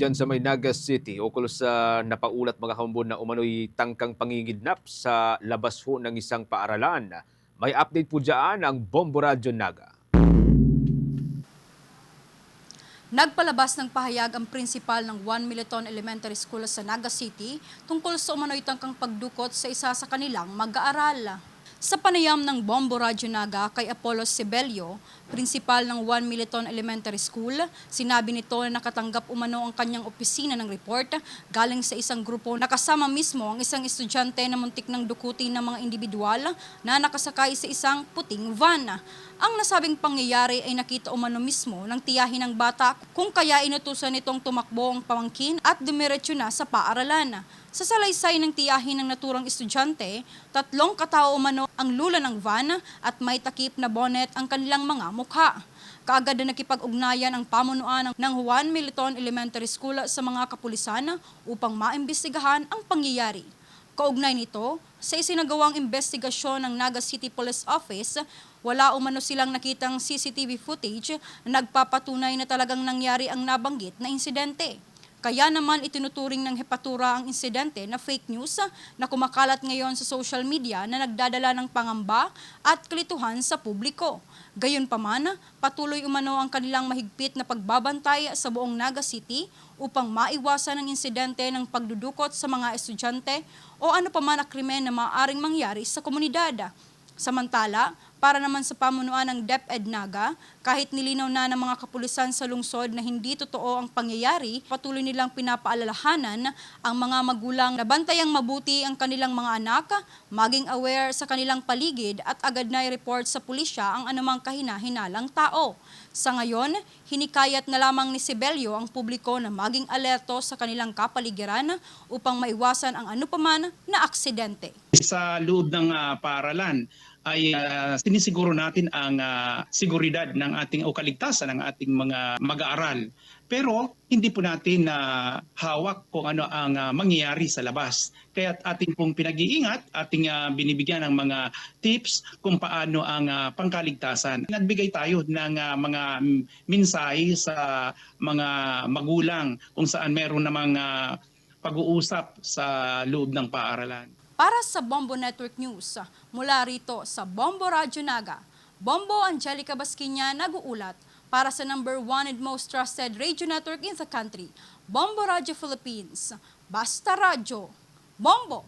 Diyan sa may Nagas City, ukol sa napaulat mga kambon na umano'y tangkang pangingidnap sa labas ho ng isang paaralan. May update po dyan ang Bombo Radyo Naga. Nagpalabas ng pahayag ang prinsipal ng 1 Militon Elementary School sa Naga City tungkol sa umano'y tangkang pagdukot sa isa sa kanilang mag-aaral. Sa panayam ng Bombo Radyo Naga kay Apollo Sibelio, prinsipal ng 1 Militon Elementary School, sinabi nito na nakatanggap umano ang kanyang opisina ng report galing sa isang grupo na kasama mismo ang isang estudyante na muntik ng dukutin ng mga individual na nakasakay sa isang puting van. Ang nasabing pangyayari ay nakita umano mismo ng tiyahin ng bata kung kaya inutusan nitong tumakbo ang pamangkin at dumiretso na sa paaralan. Sa salaysay ng tiyahin ng naturang estudyante, tatlong katao umano ang lula ng van at may takip na bonnet ang kanilang mga mukha. Kaagad na nakipag-ugnayan ang pamunuan ng Juan Militon Elementary School sa mga kapulisan upang maimbestigahan ang pangyayari. Kaugnay nito, sa isinagawang investigasyon ng Naga City Police Office, wala umano silang nakitang CCTV footage na nagpapatunay na talagang nangyari ang nabanggit na insidente. Kaya naman itinuturing ng hepatura ang insidente na fake news na kumakalat ngayon sa social media na nagdadala ng pangamba at kalituhan sa publiko. Gayunpaman, patuloy umano ang kanilang mahigpit na pagbabantay sa buong Naga City upang maiwasan ang insidente ng pagdudukot sa mga estudyante o ano pa man na krimen na maaaring mangyari sa komunidad. Samantala, para naman sa pamunuan ng DepEd Naga, kahit nilinaw na ng mga kapulisan sa lungsod na hindi totoo ang pangyayari, patuloy nilang pinapaalalahanan ang mga magulang na bantayang mabuti ang kanilang mga anak, maging aware sa kanilang paligid at agad na i-report sa pulisya ang anumang kahina-hinalang tao. Sa ngayon, hinikayat na lamang ni Sibelio ang publiko na maging alerto sa kanilang kapaligiran upang maiwasan ang anupaman na aksidente. sa loob ng ah, paaralan ay ah, sinisiguro natin ang ah, seguridad ng ating o kaligtasan ng ating mga mag-aaral. Pero hindi po natin na hawak kung ano ang ah, mangyayari sa labas. Kaya ating pong pinag-iingat, ating ah, binibigyan ng mga tips kung paano ang ah, pangkaligtasan. Nagbigay tayo ng ah, mga mensahe sa mga magulang kung saan meron namang ah, pag-uusap sa loob ng paaralan. Para sa Bombo Network News, mula rito sa Bombo Radyo Naga, Bombo Angelica Basquinya nag-uulat para sa number one and most trusted radio network in the country, Bombo Radio Philippines. Basta Radyo, Bombo!